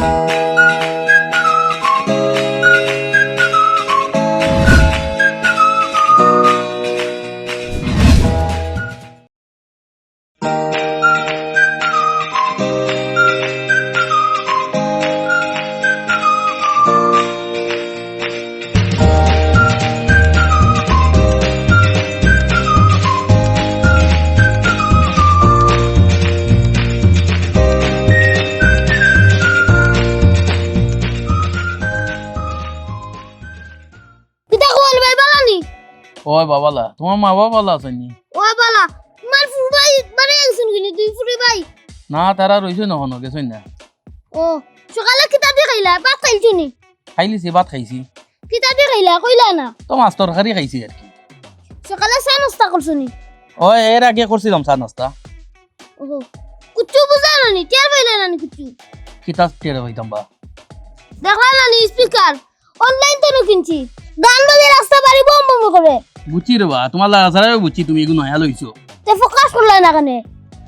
পিতা তোমার মা বাবা ভালো আছেন নি ও বালা তোমার ফুল ভাই বারে একজন কিনি তুই ফুরি ভাই না তারা রইছে নহন গেছই না ও সকালে কিতা দিয়ে খাইলা ভাত খাইছো নি খাইলিছি ভাত খাইছি কিতা দিয়ে খাইলা কইলা না তো মাছ তরকারি খাইছি আর কি সকালে চা নাস্তা করছ নি ও এর আগে করছিলাম চা নাস্তা ও কুচু বুঝা না নি টের পাইলা না নি কুচু কিতা টেরে হইতাম বা দেখলা না নি স্পিকার অনলাইন তো কিনছি গান বাজে রাস্তা বাড়ি বম বম করে বুঝছি রে বা তোমার লাগা ছাড়াও বুঝছি তুমি এগুলো নয়া লইছো তে ফোকাস করলা না কেন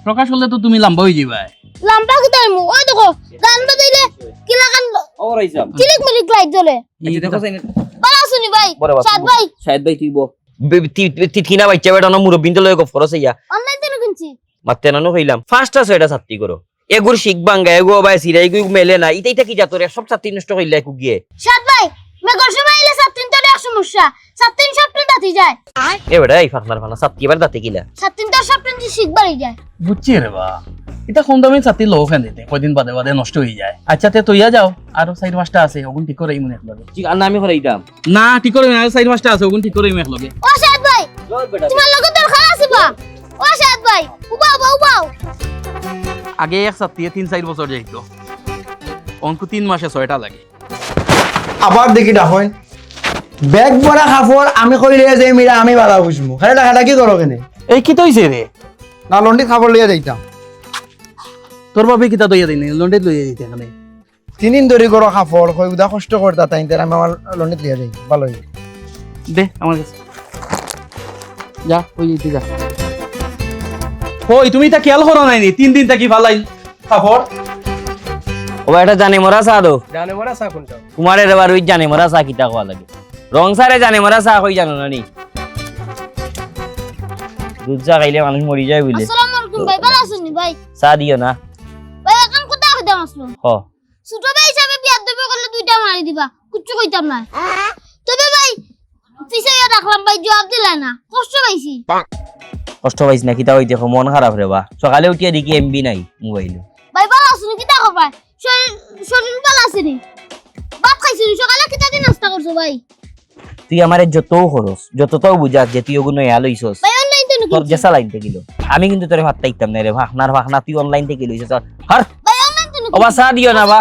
প্রকাশ করলে তো তুমি লাম্বা হয়ে যাবা লাম্বা কি তাই মু ওই দেখো গান বাজাইলে কিলা গান ওর আইসাম চিলিক মিলিক লাইট জ্বলে। এই দেখো। সাইন বালা শুনি ভাই সাদ ভাই শায়দ ভাই তুই বো তিথিনা বাচ্চা বেটা না মুরব্বিন তো লয় ফরস ইয়া। অনলাইন তো কিনছি? মাতে নানো হইলাম। ফার্স্টটা ছয়টা ছাত্রী করো এগুর শিখ বাঙ্গা এগো বাই সিরা এগু মেলে না। ইতাই থাকি যা তোর সব ছাত্রী নষ্ট হইলা একু গিয়ে। সাদ ভাই মেঘর সময় এলে সাতদিন তো সমস্যা দাতি যায়। এ বেটা এই ফাকনার ফানা ছাত্রী এবার দাতে গিলা। সাতদিন তো শিখবারই যায়। বুঝছি রে বা। এটা কম দামে লোক ফেন দিতে? কয়দিন বাদে বাদে নষ্ট হয়ে যায়। আচ্ছা তে তৈয়া যাও। আরও চার পাঁচটা আছে ওগুন ঠিক করে মনে একলগে। ঠিক আর হরাই দাম না ঠিক করে আর চার পাঁচটা আছে ওগুন ঠিক করে একলগে। ও সাদ ভাই তোমার লগে দরকার আছে বা? ও সাদ ভাই উবাও বা উবাও আগে এক ছাত্রী তিন চার বছর যাইতো। অঙ্কু তিন মাসে ছয়টা লাগে। আবার দেখি ডাকই বেগ ভরা কাপড় আমি কইলে যে মিরা আমি বাধা বুঝব খালি টাকাটা কি করো কেনে? এই কি তৈছে রে না লন্ডি খাবার লিয়ে যাইতাম তোর বাপে কিতা তৈয়া দিন লন্ডে লইয়া দিতে এখানে তিন দিন ধরে করো কাপড় কই উদা কষ্ট করতা তাই তার আমি আমার লন্ডিত লিয়ে যাই ভালো হই দে আমার কাছে। যা ওই যা। কই তুমি তা খেয়াল করো নাই নি? তিন দিন থাকি ভালাই কাপড় ও এটা জানে মরা চা দো। জানে বড় সা কোনটা? তোমার এবার ওই জানে মরা চা কিতা কোয়া লাগে। রং সারে জানে মরা চা কই জানো না নি দুধ চা খাইলে মানুষ মরি যায় বুঝলে। আসসালামু আলাইকুম ভাই ভালো আছেন ভাই? চা দিও না। ভাই এখন কোথা কইতাম আসলো হ। ছোট ভাই হিসাবে বিয়ার দেবে করলে দুইটা মারি দিবা কুচ্ছু কইতাম না। তবে ভাই পিছে রাখলাম ভাই জবাব দিলা না কষ্ট পাইছি। কষ্ট পাইছি না কিতা হইতে মন খারাপ রে বা। সকালে উঠিয়া দেখি এমবি নাই মোবাইলে। ভাই ভালো আছেন কিতা করবা শরীর শরীর ভালো আছে নি? ভাত খাইছি নি? সকালে কিতা দিন নাস্তা করছ ভাই? তুই আমারে যত খরচ যতটাও বুঝাস যে তুই ওগুলো ইয়া লইছস অনলাইন তো তোর জেসা লাইন থেকে গেল। আমি কিন্তু তোরে ভাত তাইতাম না রে ভাখনার ভাখনা তুই অনলাইন থেকে লইছস হার! ভাই অনলাইন তো ওবা চা দিও না বা।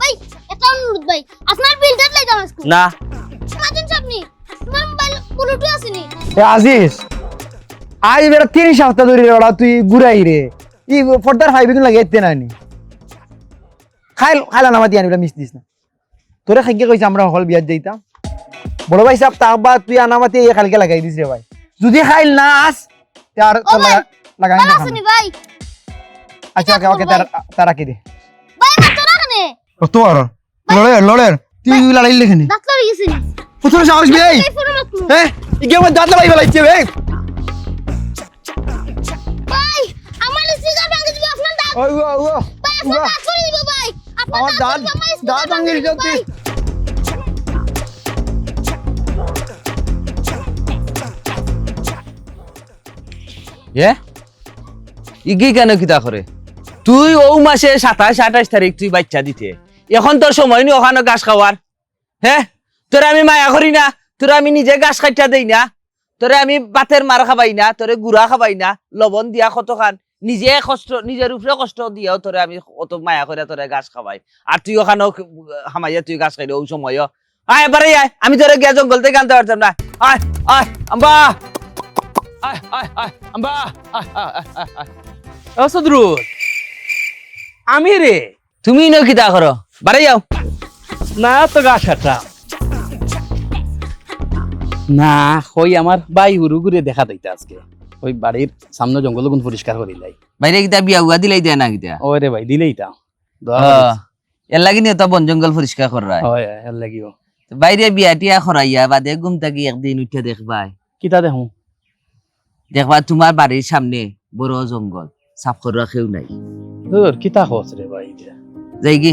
ভাই এটা অনুরোধ ভাই আপনার বিল আজকে। না। মাজন সামনে তোমার মোবাইল ব্লুটুথ আছে নি? এ আজিজ আজ তিন সপ্তাহ ধরে ওরা তুই ঘুরাই রে। ই ফর্দার ফাইভ দিন লাগে এতে নানি খাইল খাইলা নামাতি আনি মিস দিস না। তোরে খাইকে কইছে আমরা হল বিয়াত যাইতাম। বড় ভাই সাহেব তাক বা তুই আনামাতি এই খালকে লাগাই দিস রে ভাই। যদি খাইল না আস তার লাগাই নি ভাই। আচ্ছা ওকে ওকে তার তার রাখি দে। ভাই মাত্র রাখনে কত আর লড়ের লড়ের। তুই লড়াই লেখেনি ডাক্তার গেছে নি। প্রথম সাহস এই হ্যাঁ? ইকে আমার দাঁত লাগাই ফেলাইছে বে ভাই আমার সিগার ভাঙে দিবে আপনার দাঁত। ওই ও ও ভাই আপনার দাঁত করে দিব ভাই। আপনার আমার দাঁত ভাঙে দিবে, ভাই। ইগি কেন কিতা করে তুই ও মাসে সাতাশ আঠাশ তারিখ তুই বাচ্চা দিতে। এখন তোর সময় নি ওখানে গাছ খাওয়ার হ্যাঁ তোরা আমি মায়া করি না। তোরা আমি নিজে গাছ কাটা দেই না। তোরে আমি বাতের মার খাবাই না। তোরে গুড়া খাবাই না। লবণ দিয়া কত খান নিজে কষ্ট নিজের উপরে কষ্ট দিয়াও তোরে আমি অত মায়া করে তোরে গাছ খাবাই। আর তুই ওখানেও হামাইয়া তুই গাছ খাইলে ওই সময় আয় এবারে আয়। আমি তোরে গিয়া জঙ্গল থেকে আনতে পারতাম না। আয় আয়, আম্বা। আয় আয় আয় আম্বা আয় আয় আয়, আয় আয়। ও সদরুল। আমি রে। তুমি নো কিতা করো? বাড়ি যাও। না তো গাছ না কই আমার বাই হুরু ঘুরে দেখা দিতে আজকে। ওই বাড়ির সামনে জঙ্গল গুণ পরিষ্কার করি লাই বাইরে কিতা বিয়া উয়া দিলাই দেয় না কিতা? ওরে ভাই দিলেই তা। এর লাগি নিয়ে তো বন জঙ্গল পরিষ্কার করা হয় এর লাগিব বাইরে বিয়া টিয়া খরাইয়া বাদে ঘুম থাকি একদিন উঠে দেখবাই কিতা দেখো দেখবা তোমার বাড়ির সামনে বড় জঙ্গল সাফ করা কেউ নাই। কিতা হস রে ভাই যাই কি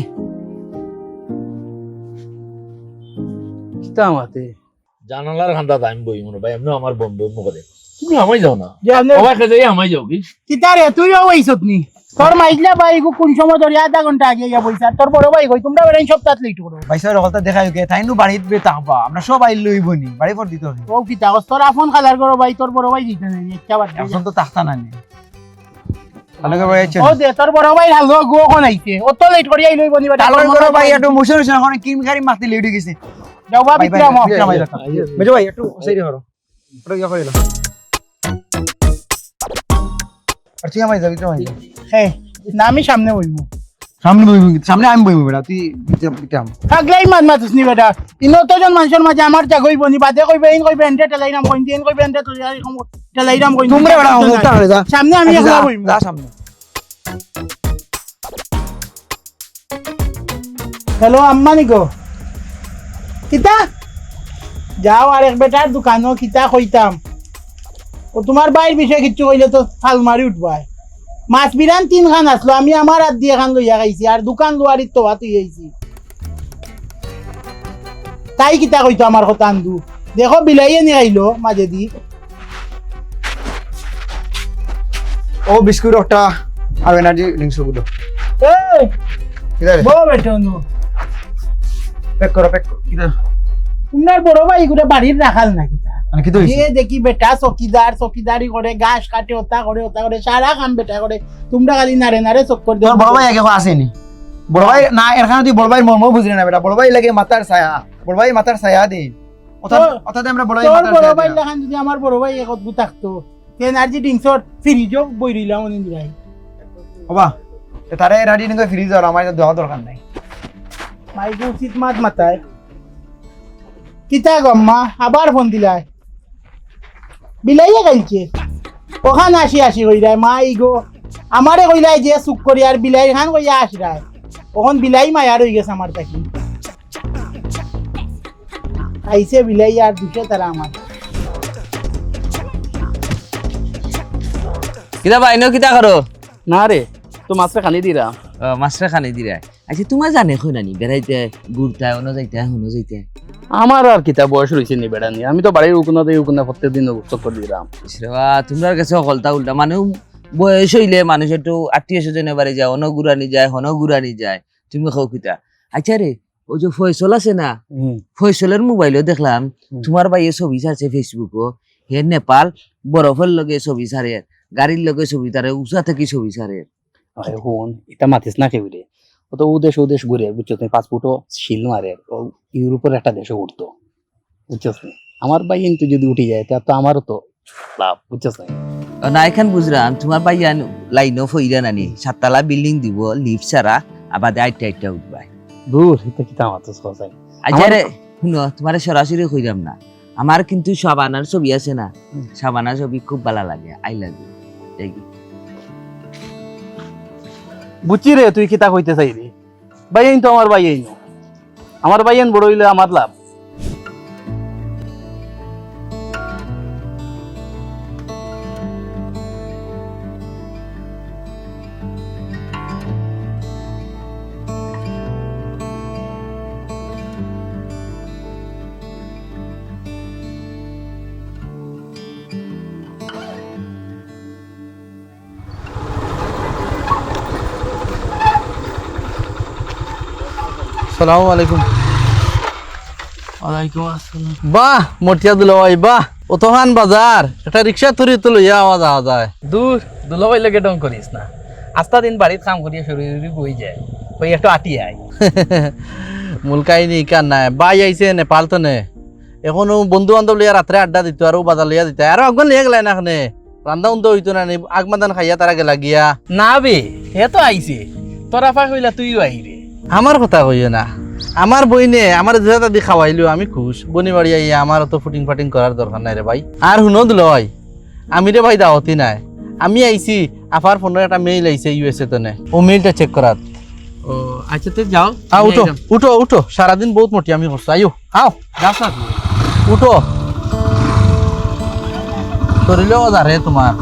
কিতা মাতে জানালার খান্দা আমি বই মনে ভাই এমনি আমার বন্ধু মুখে তুমি আমায় যাও না? আমাকে যাই আমায় যাও কি? কিতারে তুইও ওইছত নি তোর মাইজলা ভাই কোন সময় ধরে আধা ঘণ্টা আগে গিয়া বইছা তোর বড় ভাই কই তোমরা বেড়াই সব তাত লেট করো বাইসার কথা দেখা গেছে তাইনু বাড়িত বে তাহবা আমরা সব আইল লইব নি বাড়ি পর দিতে হবে ও কস তোর আপন খালার করো ভাই তোর বড় ভাই দিতে নাই একটা দে। এখন তো না নি বাড়ি ও দে তোর বড় ভাই হালো গো কোন আইছে ও তো লেট করি আইলই বনি তালর করে ভাই একটু এখন কিম খারি মাতি লেডি গেছে যাও ভাই ভাই বিক্রম ভাই ভাই একটু ইয়া করে আর তুই আমায় যাবি বিক্রম হ্যাঁ না আমি সামনে সামনে বইবি সামনে আমি বইবি বেটা তুই বিক্রম বিক্রম থাকলেই মাত মাতুস নি বেটা। ইনো তো জন মানুষের মাঝে আমার জাগই বনি বাদে কইবে ইন কইবে এন্টে টেলাইরাম কইন দিন কইবে এন্টে তো এরকম টেলাইরাম কইন তোমরা বেটা মুখটা হলে যা। সামনে আমি একলা যা, যা সামনে। হ্যালো আম্মা নিকো কিতা? যাও আর এক বেটার দোকানও কিতা কইতাম। তোমার বাইর বিষয়ে কিচ্ছু কইলে তো ফাল মারি উঠবাই মাছ বিরান তিন খান আসলো আমি আমার হাত দিয়ে খান লইয়া খাইছি আর দোকান লোয়ারির তো হাত আইছি। তাই কিতা কইতো আমার কথা আন্দু। দেখো বিলাইয়ে নি খাইলো মাঝে দি। ও বিস্কুট একটা আর এনার্জি ড্রিঙ্কসগুলো এই কিদারে বউ বেটো নু প্যাক করো প্যাক করো কিদারে তোমার বড় ভাই গুলো বাড়ির রাখাল না দেখি বেটা চকিদার চকিদারি করে ঘাস কাটে ওটা করে ওটা করে সারা কাম বেটা করে। তোমরা খালি নারে নারে চক্কর তোর বড় ভাই আগে আসেনি। বড় ভাই না এখানে তুই বড় ভাই মর্ম বুঝলি না বেটা। বড় ভাই লাগে মাথার ছায়া। বড় ভাই মাথার ছায়া দে। ওটা আমরা বড় ভাই তোর বড় ভাই দিলাম। যদি আমার বড় ভাই একত গু থাকতো এনার্জি ড্রিঙ্কসর ফ্রিজও বই রইলাম অনিন ভাই। বাবা এ তারে রেডি নিয়ে ফ্রিজ আর আমার দেওয়া দরকার নাই। মাইকে উচিত মাত কিতা গম্মা আবার ফোন দিলাই বিলাইয়ে গাইছে। ওখান আসি আসি কইরায় মা ইগো আমারে কইলাই যে চুপ করি আর বিলাই খান কইয়া আসরায়। ওখান বিলাই মায়ার হয়ে গেছে আমার তাকি আইছে বিলাই আর দুশো তারা আমার। কিতা বাইনো কিতা করো? না রে তো মাছটা খানি দিরা। মাছটা খানি দিরা আচ্ছা তোমার জানে কই নানি বেড়াইতে ঘুরতে অন্য যাইতে অন্য যাইতে আমার আর কিতা বয়স রয়েছে নি বেড়া নিয়ে। আমি তো বাড়ির উকুনাতে উকুনা প্রত্যেক দিন চক্কর দিলাম। ইসরেবা তোমার কাছে অকলতা উল্টা। মানে বয়স হইলে মানুষ একটু আত্মীয় স্বজনের বাড়ি যায় অন ঘুরানি যায় হন ঘুরানি যায়। তুমি খাও কিতা? আচ্ছা রে ওই যে ফয়সল আছে না ফয়সলের মোবাইলও দেখলাম। তোমার ভাই ছবি ছাড়ছে ফেসবুকও। হে নেপাল বরফের লগে ছবি ছাড়ে। গাড়ির লগে ছবি ছাড়ে উষা থেকে ছবি ছাড়ে। এটা মাতিস না কেউ রে। ও তো উদেশ উদেশ ঘুরে বুঝছ? তুমি পাসপোর্টও শিল মারে। ও ইউরোপের একটা দেশে উঠতো বুঝছ? আমার ভাই কিন্তু যদি উঠে যায় তা তো আমারও তো লাভ বুঝছ? না এখান বুঝলাম তোমার ভাই লাইনও ফইরা নানি সাততলা বিল্ডিং দিব লিফট ছাড়া আবার আইটা আইটা উঠবাই। দূর এটা কথাই আচ্ছা আমার- রে শুনো তোমার সরাসরি কইলাম না। আমার কিন্তু সাবানার ছবি আছে না? হুম। সাবানার ছবি খুব ভালো লাগে আই লাগে বুঝছি রে তুই কিতা কইতে চাইবি? ভাই তো আমার ভাই আমার ভাইয়েন বড় হইলে আমার লাভ। আলাইকুম। ওয়ালাইকুম আসসালাম। বাহ মটিয়া দিল ভাই বাহ। অতহান বাজার। একটা রিক্সা থরি তো লইয়া আওয়া যাওয়া যায় দূর দুলাভাই লাগে ডং করিস না। আস্তা দিন বাড়িত কাম করিয়া শুরু যায়। ওই একটু আটি আয়। মুলকাই নি কান নাই? বাই আইছে নেপাল তো নে এখনও বন্ধু বান্ধব লিয়া রাত্রে আড্ডা দিত আর বাজার লিয়া দিত। আর আগন লিয়া গেলাই না এখানে রান্দা উন্দা হইতো না আগমাদান খাইয়া তারা গেলা গিয়া। না বে হে তো আইছে। তোরা পা হইলা তুইও আইরে আমার কথা কইও না। আমার বইনে আমার যেটা দি খাওয়াইলো আমি খুশ। বনি বাড়ি আইয়া আমার অত ফুটিং ফাটিং করার দরকার নাই রে ভাই। আর শুনো দিল ভাই আমি রে ভাই দাওয়াতি নাই। আমি আইছি আফার ফোনের একটা মেইল আইছে ইউএসএ তো নে। ও মেইলটা চেক করাত। ও আচ্ছা তুই যাও। আ উঠো উঠো উঠো। সারাদিন বহুত মোটি আমি করছ আইও আও। যাস না। উঠো। শরীরেও যারে তোমার।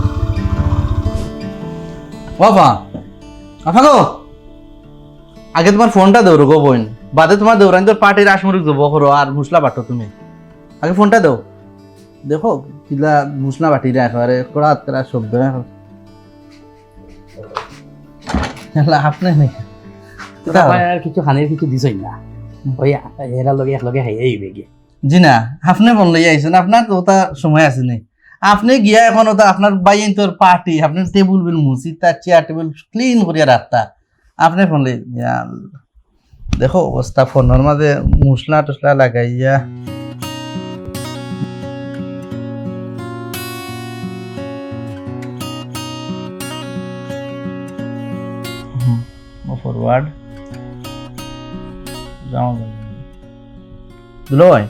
বাবা আফা গো আগে তোমার ফোনটা দৌড়ো গো বোন। বাদে তোমার দৌড়ানি তোর পাটির আসমরিক দেবো করো আর মুসলা বাটো তুমি। আগে ফোনটা দাও। দেখো কিলা মুসলা বাটি রে একেবারে কড়া তেরা সভ্য আপনি নেই আর কিছু খানের কিছু দিছই না। ওই এরা লগে একলগে খাই এই বেগে জি না আপনি ফোন লই আইছেন আপনার তো ওটা সময় আছে নি। আপনি গিয়া এখন ওটা আপনার বাইন তোর পার্টি আপনার টেবিল বিল মুসি তার চেয়ার টেবিল ক্লিন করিয়া রাখতা। আপনি ফোন দেখো অবস্থা ফোনের মাঝে মুসলা টসলা লাগাইয়া ফরওয়ার্ড লয়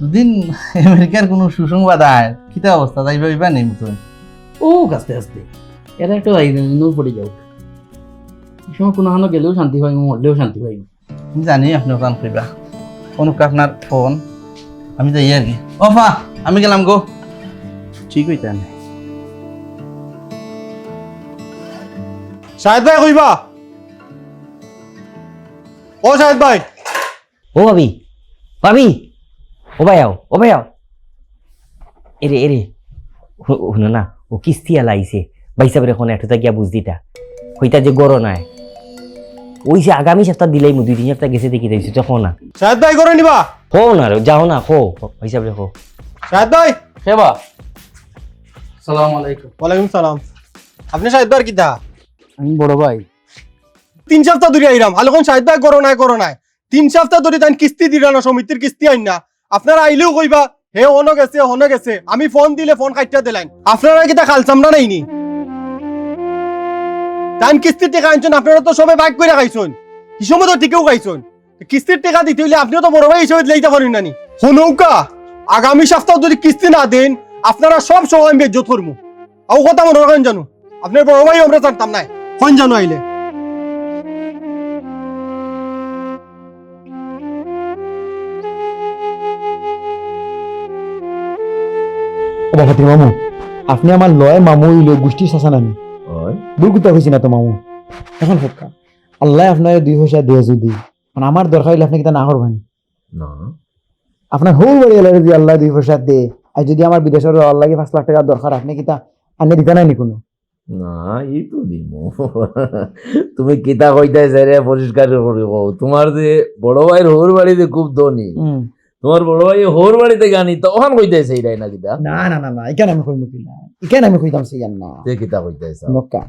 দুদিন আমেরিকার কোনো সুসংবাদ আয় কিতা অবস্থা যাইবা ইবা নেই মতন ও আস্তে আস্তে এরা একটু নো পড়ে যাও সময় কোনো হানো গেলেও শান্তি পাই মরলেও শান্তি পাই। আমি জানি আপনি ওখান কইবা অনুক আপনার ফোন। আমি যাই আর কি। অফা আমি গেলাম গো। ঠিক হইতা না শাহেদ ভাই কইবা? ও শাহেদ ভাই। ও ভাবি ভাবি। ও ভাই আও ও ভাই আও। এরে এরে। শু- শুনো না ও কিস্তি আলা আইছে। বাইসাবের এখন একটা গিয়া বুঝ দিতা হইতা যে গরো নাই। ওই যে আগামী সপ্তাহ দিলেই মু দুই তিন সপ্তাহ গেছে দেখি দিয়েছি তখন না। শাহেদ ভাই করে নিবা। হো না রে যাও না হো হিসাবে হো শাহেদ ভাই সেবা সালাম আলাইকুম। ওয়ালাইকুম সালাম। আপনি শাহেদ ভাই কিতা? আমি বড় ভাই। তিন সপ্তাহ ধরে আইরাম আলোকন শাহেদ ভাই করো নাই করো নাই। তিন সপ্তাহ ধরে তাই কিস্তি দিলা না সমিতির কিস্তি আইন না। আপনারা আইলেও কইবা হে হনো গেছে হনো গেছে আমি ফোন দিলে ফোন কাটিয়া দিলাইন। আপনারা কিতা খালসামনা নাইনি? তাই কিস্তির টাকা আনছেন, আপনারা তো সবাই বাইক করে খাইছেন। হিসেবে তো ঠিকও খাইছেন। কিস্তির টাকা দিতে হইলে আপনিও তো বড় ভাই হিসেবে লইতে পারেন নানি। শুনৌকা আগামী সপ্তাহ যদি কিস্তি না দেন, আপনারা সব সময় আমি বেজ্জত করব আও কথা মনে রাখেন জানো, আপনার বড় ভাই আমরা জানতাম নাই কোন জানো আইলে। মামু, আপনি আমার লয় মামু ইলে গোষ্ঠী শাসন আমি ভুল কইছি না তো মামু। এখন ফটকা। আল্লাহ আপনার দুই পয়সা দিয়ে যদি মানে আমার দরকার হইলে আপনি কিতা না করবেন আপনার হৌ বাড়ি এলে যদি আল্লাহ দুই পয়সা দে আর যদি আমার বিদেশের আল্লাহকে পাঁচ লাখ টাকা দরকার আপনি কিতা আনে দিতে নাই কোনো? না এই তো দিমু। তুমি কিতা কইতাইছে রে পরিষ্কার করে তোমার যে বড় ভাইয়ের হোর বাড়িতে খুব ধনী তোমার বড় ভাই হোর বাড়িতে গানি তখন কইতাইছে এইটাই না কিতা? না না না না এখানে আমি কইম কি না এখানে আমি কইতাম সেই না তে কিতা কইতাইছে মক্কা।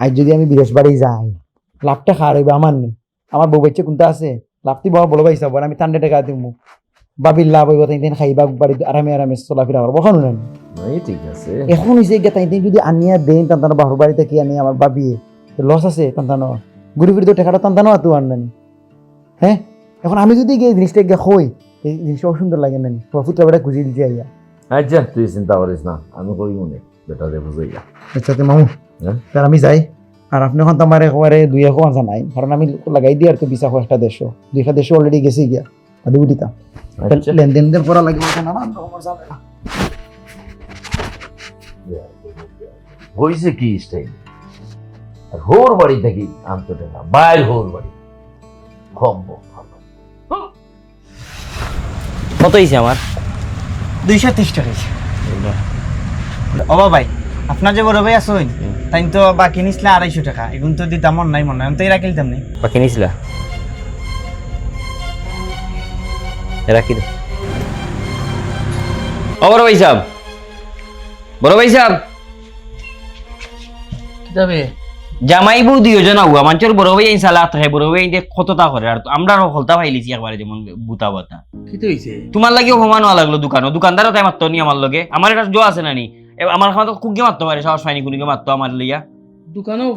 আজ যদি আমি বিদেশ বাড়ি যাই লাভটা খার হইবে আমার নেই আমার বউ বাচ্চা কোনটা আছে? লাভটি বড় বড় পাইছা বড় আমি টান্ডে টাকা দিব বাবির লাভ হইব তাই দিন খাইবা বাড়ি আরামে আরামে চলাফেরা করব কখনো ঠিক আছে। এখন হইছে গিয়া তাই যদি আনিয়া দেন টানটানো বাহুর বাড়িতে কি আনি আমার বাবিয়ে লস আছে টানটানো ঘুরি ফিরি তো টাকাটা টানটানো আতো আনবেন হ্যাঁ এখন আমি যদি গিয়ে জিনিসটা গিয়ে এই জিনিসটা অসুন্দর লাগে না ফুটটা বেটা খুঁজি দিতে আইয়া। আচ্ছা তুই চিন্তা করিস না আমি কই মনে বেটা দে বুঝাইয়া আচ্ছা মামু? তার আমি যাই। আর আপনি এখন তো আমার একেবারে দুই একো আনসা নাই। কারণ আমি লাগাই দিই আর তো বিশাখ একটা দেড়শো দুইটা দেড়শো অলরেডি গেছি গিয়া। আদি উঠিতাম আচ্ছা। লেনদেন দেন করা লাগবে নানান রকমের ঝামেলা। হইছে কি স্টাইল? আর হোর বাড়ি থেকে আনতে টাকা বাইর হোর বাড়ি। খম্ব কত হয়েছে আমার? দুইশো ত্রিশ টাকা ও ভাই আপনার যে বড় ভাই আসুন তাই তো বাকি নিছিল আড়াইশো টাকা। এখন তো দিতাম মন নাই মনে আমি তো এরা কিনতাম নি। বাকি নিছিলা? রাখি দে ও বড় ভাই সাহেব। বড় ভাই সাহেব। যাবে? জামাই বউ দুইজন আগুয়া মানুষের বড় ভাই আইন সালা থাকে বড় ভাই আইন কতটা করে। আর আমরা হলতা পাইলিছি একবারে যেমন বুতা বাতা। কি তো হইছে? তোমার লাগে সমান হওয়া লাগল দোকানও। দোকানদারও তাই মারতো নি আমার লগে। আমার এটা জো আছে না নি? এ, আমার খামার কুকে মারতে পারে সাহস পাইনি কোনকে মারতো আমার লইয়া। দোকানেও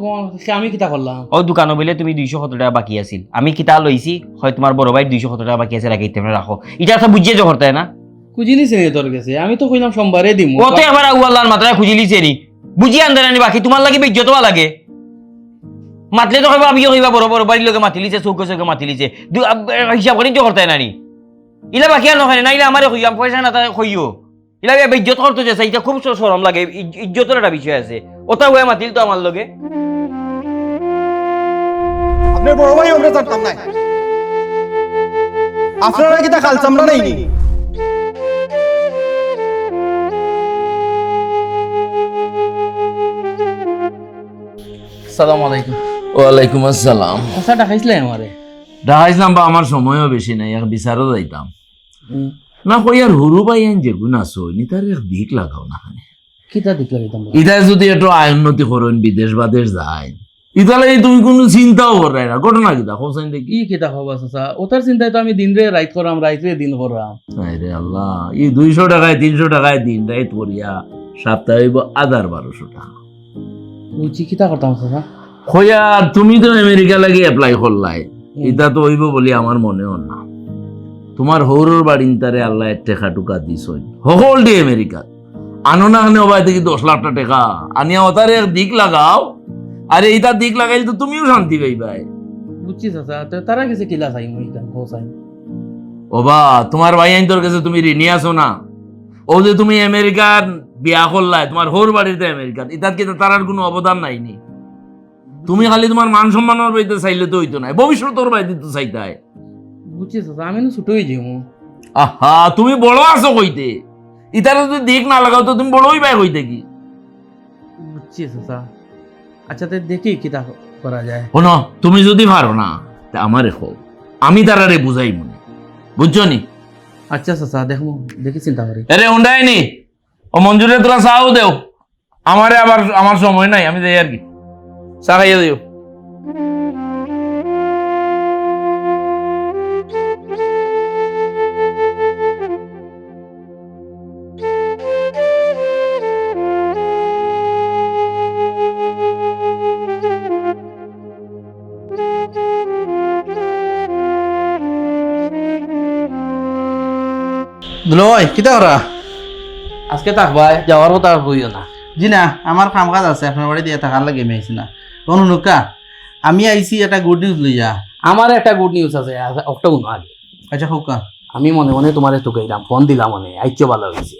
সে আমি কিতা করলাম? ও দোকানও বলে তুমি দুইশো সত্তর টাকা বাকি আছিল। আমি কিতা লইছি হয় তোমার বড় ভাই দুইশো সত্তর টাকা বাকি আছে রাখি তুমি রাখো। এটা তো বুঝিয়ে জোর তাই না? খুঁজি নিছে নি তোর কাছে? আমি তো কইলাম সোমবারে দিমু। কত আবার আল্লাহর মাত্রায় খুঁজি লিছে নি। বুঝি আনতে নানি বাকি তোমার লাগে বিজ্জত লাগে। মাতলে তো কইবা আমিও কইবা বড় বড় বাড়ির লোকে মাতিলিছে চৌকে চৌকে মাতিলিছে। হিসাব করে তো করতে নানি? ইলা বাকি আর নখানে নাইলে আমারে কইয়াম পয়সা না তাই কইও। ইলা এ ইজ্জত করতে যাচ্ছে এটা খুব সরম লাগে ইজ্জতের একটা বিষয় আছে। ওটা হয়ে মাতিল তো আমার লগে। আপনার বড় ভাই আমরা জানতাম না আপনারা কি তা খাল চামড়া নাই সালাম আলাইকুম। ওয়ালাইকুম আসসালাম। আচ্ছা আমারে? বা আমার সময়ও বেশি নাই এক বিচারও যাইতাম। না কই আর হরু আইন যে গুণ তার দিক লাগাও না কিতা দিক ইতাই যদি একটু আয় উন্নতি করেন বিদেশ বাদেশ যায় ইতালে তুমি কোনো চিন্তাও করে না ঘটনা কিতা? হোসেন দেখি কি? কিতা খবর চাচা ওটার চিন্তায় তো আমি দিন রে রাইত করাম রাইত রে দিন করাম আল্লাহ ই দুইশো টাকায় তিনশো টাকায় দিন রাইত করিয়া সপ্তাহে হইব আধার বারোশো টাকা। বুঝছি কিতা করতাম চাচা হইয়া তুমি তো আমেরিকা লাগে এপ্লাই করলাই এটা তো হইব বলি আমার মনেও না তোমার হৌরর বাড়িন তারে আল্লাহ টেকা টুকা দিস সকল ডি আমেরিকা। আনো না খানে ওবাই থেকে দশ লাখ টাকা। আনিয়া ওতারে দিক লাগাও। আরে এইটা দিক লাগাইলে তো তুমিও শান্তি পাইবাই বুঝছি চাচা তারা গেছে কিলা চাই। ওবা তোমার ভাই আইন তোর কাছে তুমি ঋণী আছো না? ও যে তুমি আমেরিকার বিয়া করলাই তোমার হোর বাড়িতে আমেরিকা ইতার কি তার কোনো অবদান নাইনি তুমি খালি তোমার মান সম্মানের বাড়িতে চাইলে তো হইতো না ভবিষ্যতের বাড়িতে তো চাইতাই। বুঝছি চাচা আমি না ছোট হয়ে যাব আহা তুমি বড় আছো কইতে। ইতারে যদি দিক না লাগাও তো তুমি বড়ই বাই কইতে কি? বুঝছি চাচা আচ্ছা তো দেখি কিতা করা যায়। শোনো তুমি যদি পারো না তা আমারে হোক আমি তারারে বুঝাই মনে। বুঝছ নি? আচ্ছা চাচা দেখো দেখি চিন্তা করি। আরে উন্ডাইনি ও মঞ্জুরে তোরা চাও দেও। আমারে আবার আমার সময় নাই আমি যাই আর কি। চা খাইয়ে দিও। দুলয় কিতা করা? আজকে থাকবাই যাওয়ার কথা কইও না। জি না আমার কাম কাজ আছে আপনার বাড়ি দিয়ে থাকার লাগে আইছি না। কোন নুকা আমি আইছি একটা গুড নিউজ লইয়া। আমার একটা গুড নিউজ আছে একটা উনো আগে। আচ্ছা হোকা আমি মনে মনে তোমার একটু কইলাম ফোন দিলাম মনে আইচো ভালো হয়েছে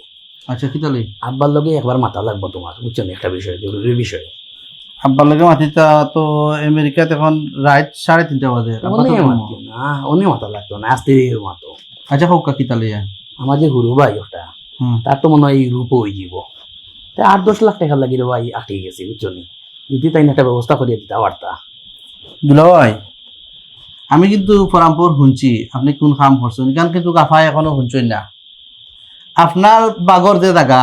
আচ্ছা কিতা লই আব্বার লগে একবার মাথা লাগবো তোমার বুঝছ না? একটা বিষয় জরুরি বিষয়। আব্বার লাগে মাতিতা তো আমেরিকাতে এখন রাত সাড়ে তিনটা বাজে। অনেক মাথা লাগতো না আস্তে মাতো আচ্ছা হোকা কিতা লইয়া আমার যে হুরু ভাই ওটা। তার তো মনে হয় রূপ হয়ে যাব তা আট দশ লাখ টাকা লাগি রে ভাই আটকে গেছে বুঝছ যদি তাই একটা ব্যবস্থা করিয়ে দিতে পারতা দুলাভাই আমি কিন্তু পরামপর শুনছি আপনি কোন কাম করছেন? কারণ কিন্তু গাফাই এখনও শুনছেন না। আপনার বাগর যে জায়গা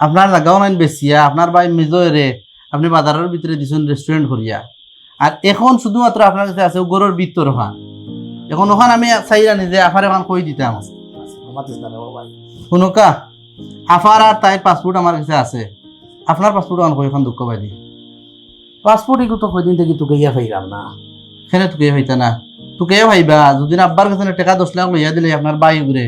আপনার জায়গাও নাই বেচিয়া আপনার বাই মেজরে আপনি বাজারের ভিতরে দিছেন রেস্টুরেন্ট করিয়া আর এখন শুধুমাত্র আপনার কাছে আছে গরুর ভিতর ওখান এখন ওখান আমি চাই জানি যে আফার এখন কই দিতাম। মাতিস না ভাই। শুনুকা আফার আর তাইর পাসপোর্ট আমার কাছে আছে। আপনার পাসপোর্ট অন কই এখন দুঃখ পাই দি। পাসপোর্ট এগুলো তো কয়দিন থেকে তোকে ইয়া ফাইলাম না। সেনে তোকে হইতা না। তোকে ভাইবা যদি আব্বার কাছে টাকা দশ লাখ লইয়া দিলে আপনার বাই ঘুরে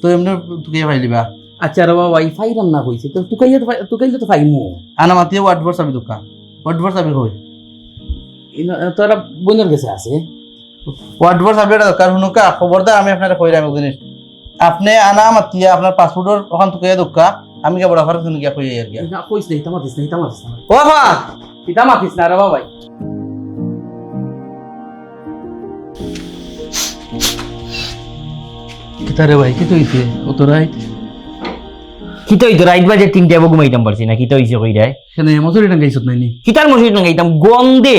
তো এমনি তোকে ভাইলিবা আচ্ছা রে ভাই ফাইলাম না কইছে তো তোকে তোকে তো ফাইমু। আনা মাতিয়ে ওয়ার্ড ভর চাবি দোকান ওয়ার্ড ভর চাবি কই। তোরা বোনের কাছে আছে। ওয়ার্ড ভর চাবি দরকার শুনুকা খবরদার আমি আপনার কই রাখব জিনিস আপনি আনা মাতিয়া আপনার পাসপোর্টের ওখান তোকে দোকা আমি কে বড় ফারাক শুনে গিয়া কই আর গিয়া। না কইস না ইতা মাতিস না ইতা মাতিস না ও আফা! ইতা মাতিস না রে ভাই কিতারে ভাই কি তৈছে ও তো রাইট কিতো হইতো রাইট বাজে তিনটা বগু মাইতাম পারছি না কিতো হইছে কইরাই কেন মজুরি টাঙ্গাইছত নাইনি কিতার মসজিদ নাগাইতাম গন্ধে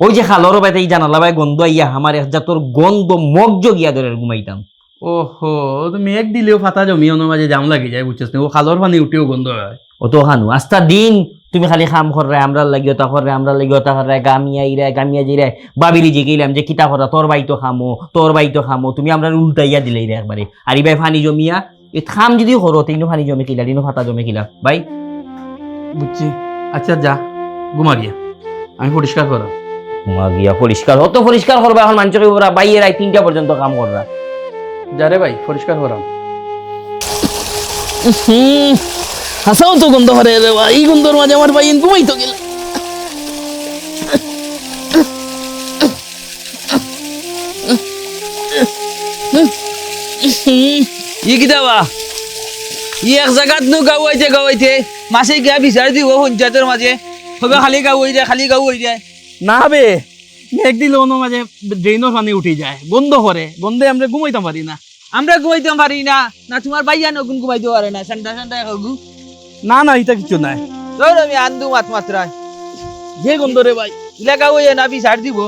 ওই যে খালর বাইতে জানালা বাই গন্ধ আইয়া আমার এক জাতর গন্ধ মগ জগিয়া ধরে ঘুমাইতাম ওহো তো মেঘ দিলেও ফাটা জমি অন্য মাঝে জাম লাগি যায় বুঝছিস ও খালর পানি উঠেও গন্ধ হয়। ও তো হানু আস্তা দিন তুমি খালি খাম কররে আমরা লাগি ওটা কররে আমরা লাগি ওটা কররে গামিয়া ইরে গামিয়া জিরে বাবিরি জিগাইলাম যে কিতা করা তোর বাইতো খামো তোর বাইতো খামো তুমি আমরা উল্টাইয়া দিলে রে একবারে আর ইবাই ফানি জমিয়া এ খাম যদি করো তিনও ফানি জমে কিলা তিনও ফাটা জমে কিলা ভাই বুঝছি। আচ্ছা যা ঘুমা গিয়া আমি পরিষ্কার করো মা গিয়া পরিষ্কার অত পরিষ্কার করবা এখন মানুষ ওরা বাইয়ে রাই তিনটা পর্যন্ত কাম কররা যারে ভাই পরিষ্কার হলাম। হাসাও তো গন্ধ হরে রে ভাই গন্ধর মাঝে আমার ভাই ঘুমাই তো গেল। ই কি দাবা? ই ইয়ে এক জায়গাত নু গাওয়াইতে গাওয়াইতে মাসে গিয়া বিচার দিব পঞ্চায়েতের মাঝে। সবে খালি গাওয়াই যায় খালি গাওয়াই যায়। না বে মেঘ দিল মাঝে ড্রেনের পানি উঠে যায়। গন্ধ করে গন্ধে আমরা ঘুমাইতে পারি না। আমরা ঘুমাইতে পারি না না তোমার বাইয়া নগুন ঘুমাইতে পারে না ঠান্ডা ঠান্ডা হগু। না না এটা কিছু নাই। তোর আমি আন্দু মাত মাত্রায় যে গন্ধ রে ভাই। এলাকা হয়ে না বিচার দিব।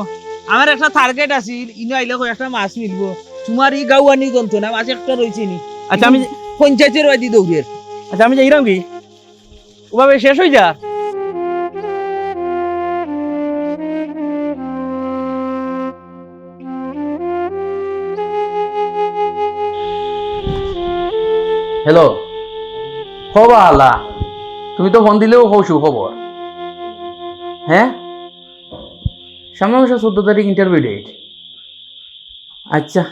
আমার একটা টার্গেট আছিল ইনো আইলে কই একটা মাছ মিলবো। তোমার ই গাওয়ানি না মাছ একটা রয়েছে নি। আচ্ছা আমি পঞ্চায়েতের বাদি দৌড়ের। আচ্ছা আমি যাইরাম কি? ওভাবে শেষ হয়ে যা। হ্যালো খবর আল্লাহ। তুমি তো ফোন দিলেও হসু খবর হ্যাঁ সামনে মাসে চোদ্দ তারিখ ইন্টারভিউ ডেট আচ্ছা।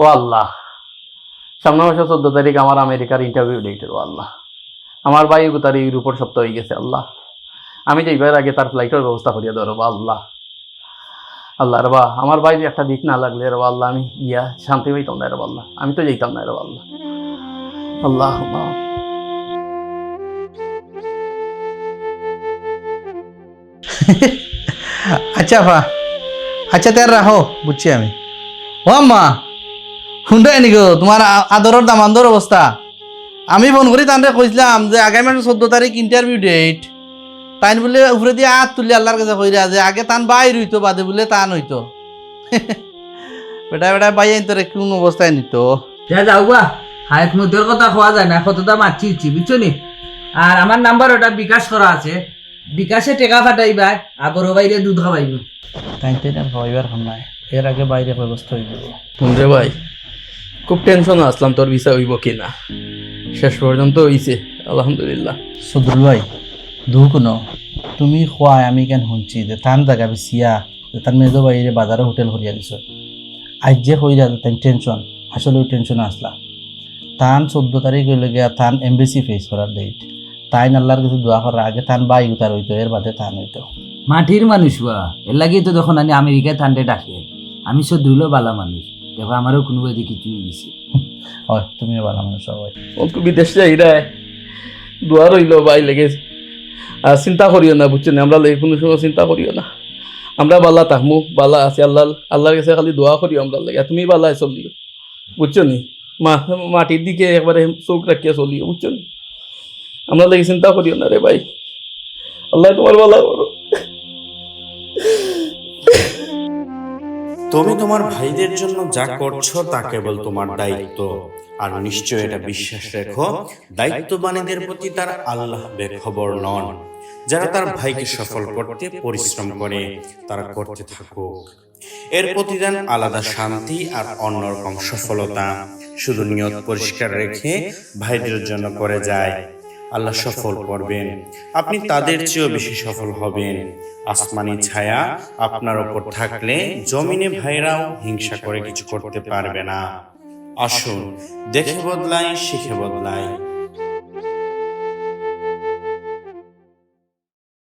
ও আল্লাহ। সামনে মাসে চোদ্দ তারিখ আমার আমেরিকার ইন্টারভিউ ডেটের ও আল্লাহ। আমার ভাই তার ইউরোপের সপ্তাহ হয়ে গেছে, আল্লাহ। আমি যাইবার আগে তার ফ্লাইটের ব্যবস্থা করিয়া রবা আল্লাহ। আল্লাহ রবা আমার ভাই একটা দিক না লাগলে রবা আল্লাহ আমি গিয়া শান্তি পাইতাম না রবা আল্লাহ আমি তো যাইতাম না রবা আল্লাহ আল্লাহ আচ্ছা ফা আচ্ছা তার রাখো, বুঝছি আমি। ও আম্মা, শুনতে নাকি তোমার আদরের দামান্দর অবস্থা। আমি ফোন করি তানরে কইছিলাম যে আগামী মাসের চোদ্দ তারিখ ইন্টারভিউ ডেট তাইন বলে উপরে দিয়ে হাত তুলি আল্লাহর কাছে কইরা যে আগে তান বাইর হইতো বাদে বলে তান হইতো। বেটা বেটা বাই আইন তোরে কোন অবস্থায় নিত? যা যাও বা হায়াত মধ্যের কথা খাওয়া যায় না কতটা মাছি উঠছি বুঝছ নি? আর আমার নাম্বার ওটা বিকাশ করা আছে। বিকাশে টেকা ফাটাইবা আর বড় বাইরে দুধ খাওয়াইব। তাই তাই আর ভাইবার খাম নাই। এর আগে বাইরে ব্যবস্থা হয়ে যাবে শুনরে ভাই খুব টেনশন আসলাম তোর ভিসা হইব কি না শেষ পর্যন্ত হইছে আলহামদুলিল্লাহ। সদরুল ভাই দুঃখ ন তুমি খোয়াই আমি কেন শুনছি? যে টান জায়গা বেশিয়া যে তার মেজ বাইরে বাজারে হোটেল করিয়া দিছ আজ যে হইরা তাই টেনশন আসলে ওই টেনশন আসলা তান চোদ্দ তারিখ হইলে গিয়া তান এমবেসি ফেস করার ডেট তাই আল্লাহর কাছে দোয়া করার আগে তান বাই উতার হইতো এর বাদে তান হইতো মাটির মানুষ বা এর লাগে তো তখন আমি আমেরিকায় থানতে ডাকে আমি সদ্রুল বালা মানুষ দেখো আমারও কোনো বাদে কিছু গেছে হয় তুমিও বালা মানুষ সবাই অল্প বিদেশ যাই রে দোয়া রইল ভাই লেগে আর চিন্তা করিও না বুঝছ না আমরা কোনো সময় চিন্তা করিও না। আমরা বালা তাহমু, বালা আছি আল্লাহ আল্লাহর কাছে খালি দোয়া করিও আমরা লেগে। তুমি বালা চলিও বুঝছ নি মাটির দিকে একবারে চোখ রাখিয়া চলিও বুঝছ নি আমরা লেগে চিন্তা করিও না রে ভাই। আল্লাহ তোমার বালা করো তুমি তোমার ভাইদের জন্য যা করছ তা কেবল তোমার দায়িত্ব। আর নিশ্চয় এটা বিশ্বাস রেখো, দায়িত্ববানীদের প্রতি তার আল্লাহ বেখবর নন। যারা তার ভাইকে সফল করতে পরিশ্রম করে, তারা করতে থাকুক। এর প্রতিদান আলাদা শান্তি আর অন্যরকম সফলতা। শুধু নিয়ত পরিষ্কার রেখে ভাইদের জন্য করে যায়। আল্লাহ সফল করবেন। আপনি তাদের চেয়েও বেশি সফল হবেন। আসমানি ছায়া আপনার ওপর থাকলে জমিনে ভাইরাও হিংসা করে কিছু করতে পারবে না। আসুন দেখে বদলাই শিখে বদলাই।